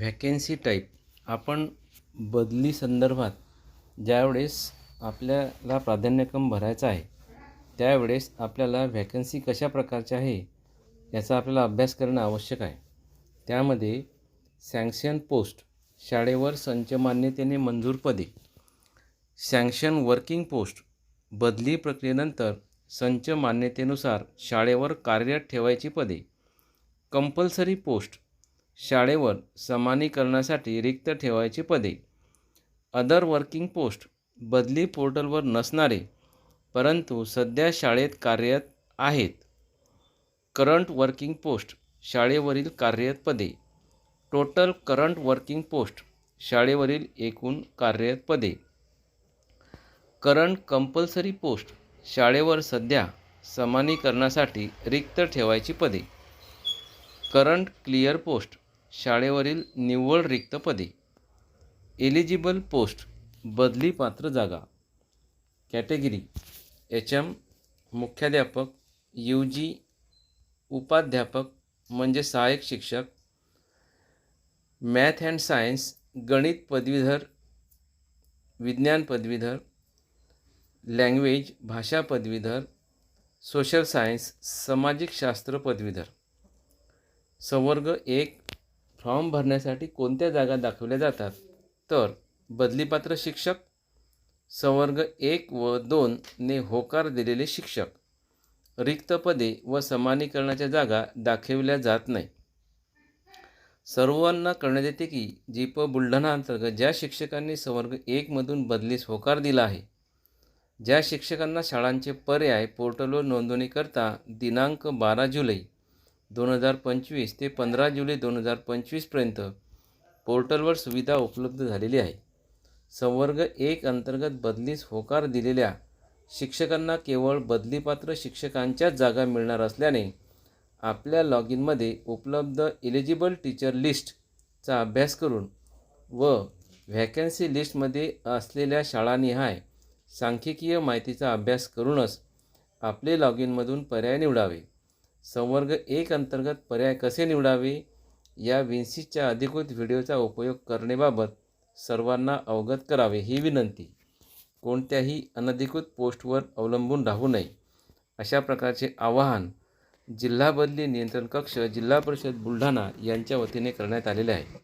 व्हॅकेन्सी type आपण बदली संदर्भात ज्यावेळेस आपल्याला प्राधान्यक्रम भरायचा आहे त्यावेळेस आपल्याला व्हॅकन्सी कशा प्रकारच्या आहे याचा आपल्याला अभ्यास करणं आवश्यक आहे. त्यामध्ये सँक्शन पोस्ट शाळेवर संच मान्यतेने मंजूर पदे सँक्शन वर्किंग पोस्ट बदली प्रक्रियेनंतर संच मान्यतेनुसार शाळेवर कार्यरत ठेवायची पदे कंपल्सरी पोस्ट शाळेवर समानीकरणासाठी रिक्त ठेवायची पदे. अदर वर्किंग पोस्ट बदली पोर्टलवर नसणारे परंतु सध्या शाळेत कार्यरत आहेत. करंट वर्किंग पोस्ट शाळेवरील कार्यरत पदे. टोटल करंट वर्किंग पोस्ट शाळेवरील एकूण कार्यरत पदे. करंट कंपल्सरी पोस्ट शाळेवर सध्या समानीकरणासाठी रिक्त ठेवायची पदे. करंट क्लिअर पोस्ट शाळेवरील निव्वळ रिक्त पदे एलिजिबल पोस्ट बदली पात्र जागा. कॅटेगरी एच एम मुख्याध्यापक यू जी उपाध्यापक म्हणजे सहाय्यक शिक्षक. मॅथ अँड सायन्स गणित पदवीधर विज्ञान पदवीधर. लँग्वेज भाषा पदवीधर. सोशल सायन्स सामाजिक शास्त्र पदवीधर. संवर्ग एक फॉर्म भरण्यासाठी कोणत्या जागा दाखवल्या जातात? तर बदलीपात्र शिक्षक संवर्ग एक व दोनने होकार दिलेले शिक्षक. रिक्त पदे व समानीकरणाच्या जागा दाखविल्या जात नाही. सर्वांना कळण्यात येते की जी प बुलढाणा अंतर्गत ज्या शिक्षकांनी संवर्ग एकमधून बदलीस होकार दिला आहे ज्या शिक्षकांना शाळांचे पर्याय पोर्टलवर नोंदणीकरता दिनांक बारा जुलै दोन हजार पंचवीस ते पंधरा जुलै दोन हजार पंचवीसपर्यंत पोर्टलवर सुविधा उपलब्ध झालेली आहे. संवर्ग एक अंतर्गत बदलीस होकार दिलेल्या शिक्षकांना केवळ बदलीपात्र शिक्षकांच्याच जागा मिळणार असल्याने आपल्या लॉग इनमध्ये उपलब्ध एलिजिबल टीचर लिस्टचा अभ्यास करून व व्हॅकन्सी लिस्टमध्ये असलेल्या शाळानिहाय सांख्यिकीय माहितीचा अभ्यास करूनच आपले लॉग इनमधून पर्याय निवडावे. संवर्ग एक अंतर्गत पर्याय कसे निवडावे? या विन्सीच्या अधिकृत व्हिडिओचा उपयोग करण्याबाबत सर्वांना अवगत करावे ही विनंती. कोणत्याही अनधिकृत पोस्टवर अवलंबून राहू नये. अशा प्रकारचे आवाहन जिल्हा बदली नियंत्रण कक्ष जिल्हा परिषद बुलढाणा यांच्या वतीने करण्यात आलेले आहे.